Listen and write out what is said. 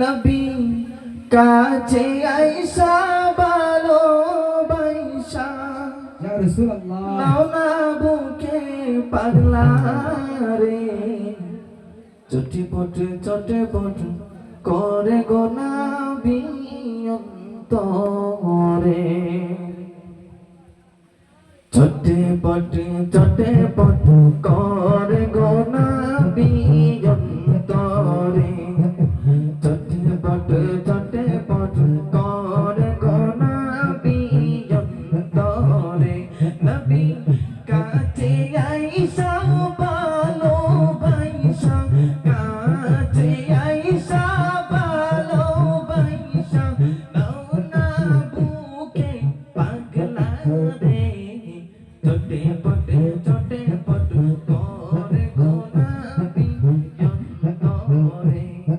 নবী কাছে আইসা ভালো বাইসা ইয়া রাসূলুল্লাহ। নাও না বুকে পাগলা রে। চটি পটে চটে পট করে গোনা বিয়ন্তরে চটে পটে চটে পট করে গোনা পটে চটে পট করে গোনা বিয়ন্তরে নবী কাছে আইসা ভালো বাইসা কাছে আইসা ভালো বাইসা নাও না বুকে পাগলা রে চটে পটে চটে